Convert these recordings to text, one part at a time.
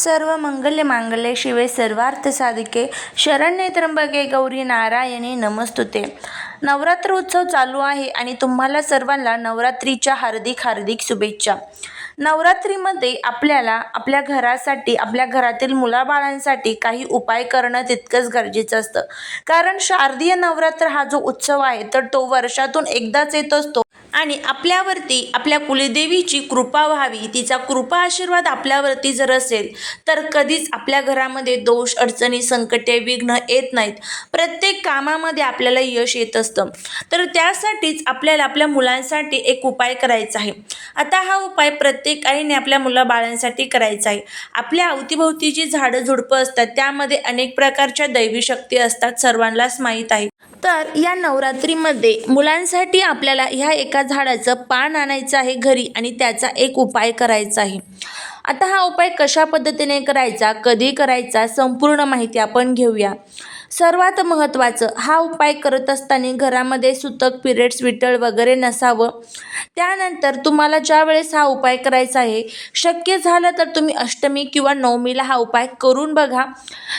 सर्व मंगल्य मांगल्ये शिवे सर्वार्थ साधिके. शरण्ये त्र्यंबके गौरी नारायणी नमस्तुते. नवरात्र उत्सव चालू आहे आणि तुम्हाला सर्वांना नवरात्रीच्या हार्दिक हार्दिक शुभेच्छा. नवरात्रीमध्ये आपल्याला आपल्या घरासाठी आपल्या घरातील मुलाबाळांसाठी काही उपाय करणं तितकंच गरजेचं असतं. कारण शारदीय नवरात्र हा जो उत्सव आहे तर तो वर्षातून एकदाच येत असतो. आणि आपल्यावरती आपल्या कुलदेवीची कृपा व्हावी तिचा कृपा आशीर्वाद आपल्यावरती जर असेल तर कधीच आपल्या घरामध्ये दोष अडचणी संकटे विघ्न येत नाहीत. प्रत्येक कामामध्ये आपल्याला यश येत असतं. तर त्यासाठीच आपल्याला आपल्या मुलांसाठी एक उपाय करायचा आहे. आता हा उपाय प्रत्येक आईने आपल्या मुलाबाळांसाठी करायचा आहे. आपल्या अवतीभोवती जी झाडं झुडपं असतात त्यामध्ये अनेक प्रकारच्या दैवी शक्ती असतात सर्वांनाच माहीत आहे. तर या नवरात्रीमध्ये मुलांसाठी आपल्याला ह्या एका झाडाचं पान आणायचं आहे घरी आणि त्याचा एक उपाय करायचा आहे. आता हा उपाय कशा पद्धतीने करायचा कधी करायचा संपूर्ण माहिती आपण घेऊया. सर्वात महत्त्वाचं हा उपाय करत असताना घरामध्ये सुतक पिरियड्स विटळ वगैरे नसावं. त्यानंतर तुम्हाला ज्या वेळेस हा उपाय करायचा आहे शक्य झालं तर तुम्ही अष्टमी किंवा नवमीला हा उपाय करून बघा.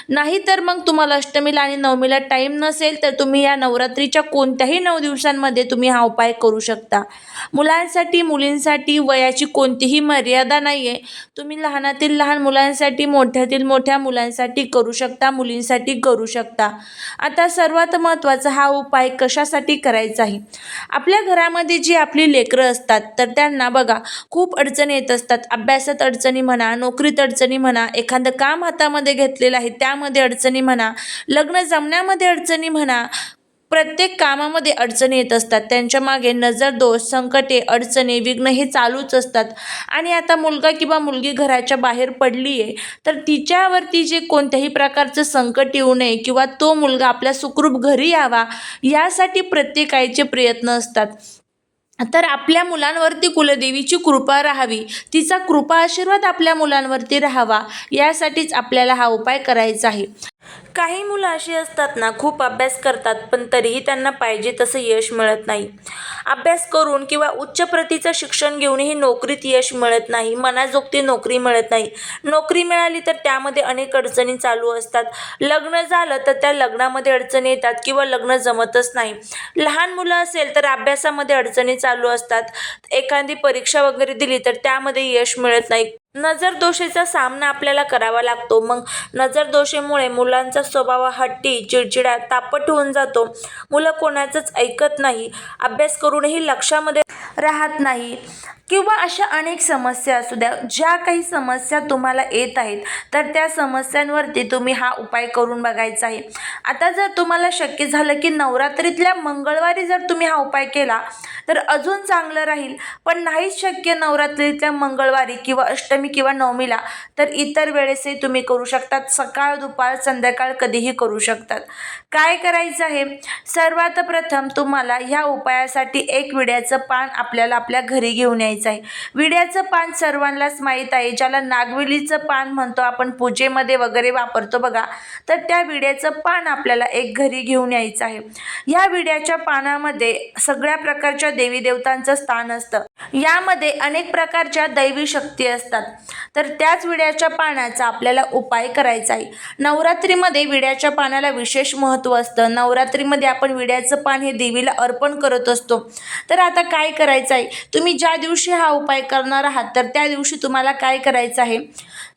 नाही तर मग तुम्हाला अष्टमीला आणि नवमीला टाईम नसेल तर तुम्ही या नवरात्रीच्या कोणत्याही नऊ दिवसांमध्ये तुम्ही हा उपाय करू शकता. मुलांसाठी मुलींसाठी वयाची कोणतीही मर्यादा नाही आहे तुम्ही लहानातील लहान मुलांसाठी मोठ्यातील मोठ्या मुलांसाठी करू शकता मुलींसाठी करू शकता. आता सर्वात महत्त्वाचा हा उपाय कशासाठी करायचा आहे आपल्या घरामध्ये जी आपली लेकरं असतात तर त्यांना बघा खूप अडचणी येत असतात. अभ्यासात अडचणी म्हणा नोकरीत अडचणी म्हणा एखादं काम हातामध्ये घेतलेलं आहे त्यामध्ये अडचणी म्हणा लग्न जमण्यामध्ये अडचणी म्हणा प्रत्येक कामामध्ये अडचणी येत असतात. त्यांच्या मागे नजर दोष संकटे अडचणी विघ्न हे चालूच असतात. आणि आता मुलगा किंवा मुलगी घराच्या बाहेर पडली आहे तर तिच्यावरती जे कोणत्याही प्रकारचं संकट येऊ नये किंवा तो मुलगा आपल्या सुखरूप घरी यावा यासाठी प्रत्येकाचे प्रयत्न असतात. तर आपल्या मुलांवरती कुलदेवीची कृपा राहावी. तिचा कृपा आशीर्वाद आपल्या मुलांवरती राहावा. यासाठीच आपल्याला हा उपाय करायचा आहे. काही मुलं अशी असतात ना खूप अभ्यास करतात पण तरीही त्यांना पाहिजे तसं यश मिळत नाही. अभ्यास करून किंवा उच्च प्रतीचं शिक्षण घेऊनही नोकरीत यश मिळत नाही मनाजोगती नोकरी मिळत नाही. नोकरी मिळाली तर त्यामध्ये अनेक अडचणी चालू असतात. लग्न झालं तर त्या लग्नामध्ये अडचणी येतात किंवा लग्न जमतच नाही. लहान मुलं असेल तर अभ्यासामध्ये अडचणी चालू असतात. एखादी परीक्षा वगैरे दिली तर त्यामध्ये यश मिळत नाही. नजरदोषीचा सामना आपल्याला करावा लागतो. मग नजरदोषीमुळे मुलांचा स्वभाव हट्टी चिडचिडा तापट होऊन जातो. मुलं कोणाचंच ऐकत नाही. अभ्यास करूनही लक्षामध्ये राहत नाही. किंवा अशा अनेक समस्या असू द्या ज्या काही समस्या तुम्हाला येत आहेत तर त्या समस्यांवरती तुम्ही हा उपाय करून बघायचा आहे. आता जर तुम्हाला शक्य झालं की नवरात्रीतल्या मंगळवारी जर तुम्ही हा उपाय केला तर अजून चांगलं राहील. पण नाहीच शक्य नवरात्रीतल्या मंगळवारी किंवा अष्टमी किंवा नवमीला तर इतर वेळेसही तुम्ही करू शकतात. सकाळ दुपार संध्याकाळ कधीही करू शकतात. काय करायचं आहे? सर्वात प्रथम तुम्हाला ह्या उपायासाठी एक विड्याचं पान आपल्याला आपल्या घरी घेऊन यायचं आहे. विड्याचं पान सर्वांनाच माहीत आहे. ज्याला नागवेलीचं पान म्हणतो आपण पूजेमध्ये वगैरे वापरतो बघा तर त्या विड्याचं पान आपल्याला एक घरी घेऊन यायचं आहे. ह्या विड्याच्या पानामध्ये सगळ्या प्रकारच्या देवी देवतांचं स्थान असतं. यामध्ये अनेक प्रकारच्या दैवी शक्ती असतात. तर त्याच विड्याच्या पानाचा आपल्याला उपाय करायचा आहे. नवरात्रीमध्ये विड्याच्या पानाला विशेष महत्त्व असतं. नवरात्रीमध्ये आपण विड्याचं पान हे देवीला अर्पण करत असतो. तर आता काय करायचं आहे? तुम्ही ज्या दिवशी हा उपाय करणार आहात तर त्या दिवशी तुम्हाला काय करायचं आहे?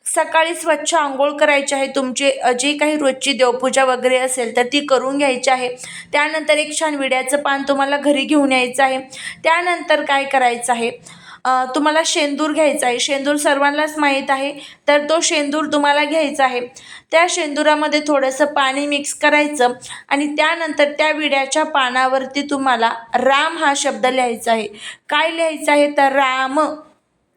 सकाळी स्वच्छ आंघोळ करायची आहे. तुमचे जे काही रोजची देवपूजा वगैरे असेल तर ती करून घ्यायची आहे. त्यानंतर एक छान विड्याचं पान तुम्हाला घरी घेऊन यायचं आहे. त्यानंतर काय करायचं आहे? तुम्हाला शेंदूर घ्यायचा आहे. शेंदूर सर्वांनाच माहीत आहे. तर तो शेंदूर तुम्हाला घ्यायचा आहे. त्या शेंदुरामध्ये थोडंसं पाणी मिक्स करायचं आणि त्यानंतर त्या विड्याच्या पानावरती तुम्हाला राम हा शब्द लिहायचा आहे. काय लिहायचं आहे? तर राम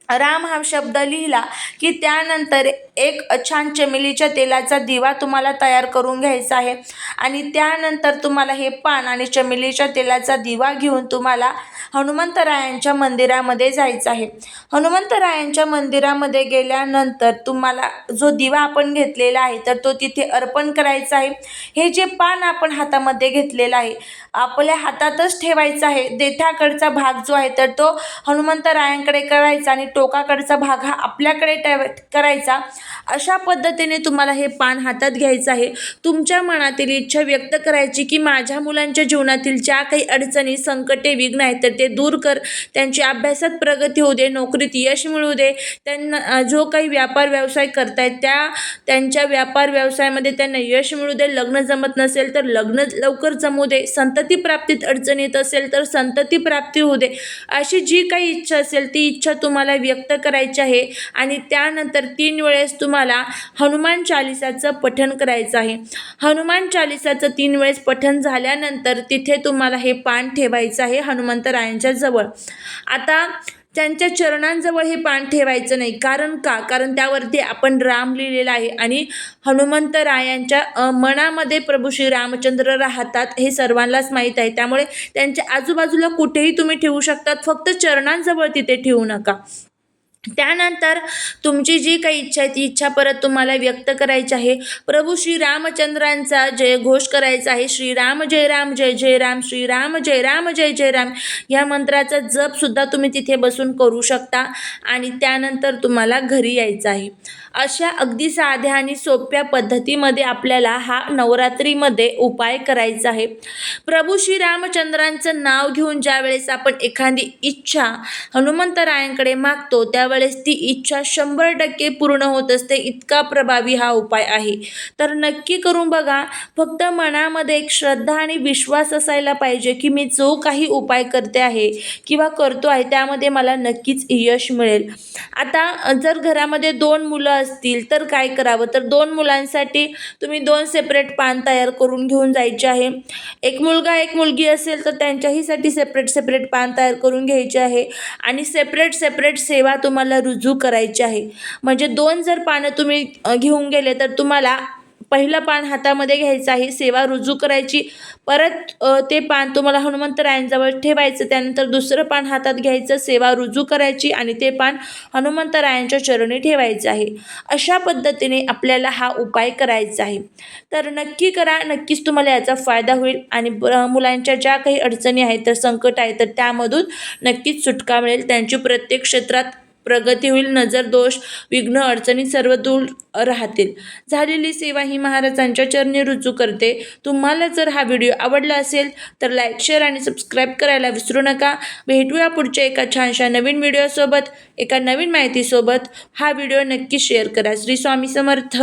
राम हा शब्द लिहिला की त्यानंतर एक छान चमेलीच्या तेलाचा दिवा तुम्हाला तयार करून घ्यायचा आहे. आणि त्यानंतर तुम्हाला हे पान आणि चमेलीच्या तेलाचा दिवा घेऊन तुम्हाला हनुमंतरायांच्या मंदिरामध्ये जायचं आहे. हनुमंतरायांच्या मंदिरामध्ये गेल्यानंतर तुम्हाला जो दिवा आपण घेतलेला आहे तर तो तिथे अर्पण करायचा आहे. हे जे पान आपण हातामध्ये घेतलेलं आहे आपल्या हातातच ठेवायचं आहे. देठाकडचा भाग जो आहे तर तो हनुमंतरायांकडे करायचा आणि टोकाकडचा भाग हा आपल्याकडे ठेव करायचा अशा पद्धतीने तुम्हाला हे पान हातात घ्यायचं आहे. तुमच्या मनातील इच्छा व्यक्त करायची की माझ्या मुलांच्या जीवनातील ज्या काही अडचणी संकटे विघ्न आहेत तर ते दूर कर. त्यांची अभ्यासात प्रगती होऊ दे नोकरीत यश मिळू दे. त्यांना जो काही व्यापार व्यवसाय करतायत त्या त्यांच्या व्यापार व्यवसायामध्ये त्यांना यश मिळू दे. लग्न जमत नसेल तर लग्न लवकर जमू दे. संतती प्राप्तीत अडचण येत असेल तर संतती प्राप्ती होऊ दे. अशी जी काही इच्छा असेल ती इच्छा तुम्हाला व्यक्त करायची आहे आणि त्यानंतर तीन वेळेस तुम्हाला हनुमान चालिसाचं पठण करायचं आहे. हनुमान चालिसाचं तीन वेळेस पठण झाल्यानंतर तिथे तुम्हाला हे पान ठेवायचं आहे हनुमंतरायांच्या जवळ. आता त्यांच्या चरणांजवळ हे पान ठेवायचं नाही. कारण का? कारण त्यावरती आपण राम लिहिलेलं आहे आणि हनुमंतरायांच्या मनामध्ये प्रभू श्री रामचंद्र राहतात हे सर्वांनाच माहीत आहे. त्यामुळे त्यांच्या आजूबाजूला कुठेही तुम्ही ठेवू शकतात. फक्त चरणांजवळ तिथे ठेवू नका. त्यानंतर तुमची जी काही इच्छा आहे ती इच्छा परत तुम्हाला व्यक्त करायची आहे. प्रभू श्रीरामचंद्रांचा जय घोष करायचा आहे. श्रीराम जय राम जय जय राम श्रीराम जय राम जय जय राम. या मंत्राचा जपसुद्धा तुम्ही तिथे बसून करू शकता आणि त्यानंतर तुम्हाला घरी यायचं आहे. अशा अगदी साध्या आणि सोप्या पद्धतीमध्ये आपल्याला हा नवरात्रीमध्ये उपाय करायचा आहे. प्रभू श्रीरामचंद्रांचं नाव घेऊन ज्यावेळेस आपण एखादी इच्छा हनुमंतरायांकडे मागतो त्यावेळेस ती इच्छा शंभर टक्के पूर्ण होत असते इतका प्रभावी हा उपाय आहे. तर नक्की करून बघा फक्त मनामध्ये एक श्रद्धा आणि विश्वास असायला पाहिजे की मी जो काही उपाय करते आहे किंवा करतो आहे त्यामध्ये मला नक्कीच यश मिळेल. आता जर घरामध्ये दोन मुलं असतील तर काय करावं? तर दोन मुलांसाठी तुम्ही दोन सेपरेट पान तयार करून घेऊन जायचे आहे. एक मुलगा एक मुलगी असेल तर त्यांच्याहीसाठी सेपरेट सेपरेट पान तयार करून घ्यायचे आहे. आणि सेपरेट सेपरेट सेवा तुम्हाला रुजू करायची आहे. म्हणजे दोन जर पानं तुम्ही घेऊन गेले तर तुम्हाला पहिलं पान हातामध्ये घ्यायचं आहे सेवा रुजू करायची. परत ते पान तुम्हाला हनुमंतरायांजवळ ठेवायचं त्यानंतर दुसरं पान हातात घ्यायचं सेवा रुजू करायची आणि ते पान हनुमंतरायांच्या चरणी ठेवायचं आहे. अशा पद्धतीने आपल्याला हा उपाय करायचा आहे. तर नक्की करा नक्कीच तुम्हाला याचा फायदा होईल आणि ब- मुलांच्या ज्या काही अडचणी आहेत तर संकट आहे तर त्यामधून नक्कीच सुटका मिळेल. त्यांची प्रत्येक क्षेत्रात प्रगती होईल नजर दोष विघ्न अडचणी सर्व दूर राहतील. झालेली सेवा ही महाराजांच्या चरणी रुजू करते. तुम्हाला जर हा व्हिडिओ आवडला असेल तर लाईक शेअर आणि सबस्क्राईब करायला विसरू नका. भेटूया पुढच्या एका छानशा नवीन व्हिडिओसोबत. एका नवीन माहितीसोबत. हा व्हिडिओ नक्की शेअर करा. श्री स्वामी समर्थ.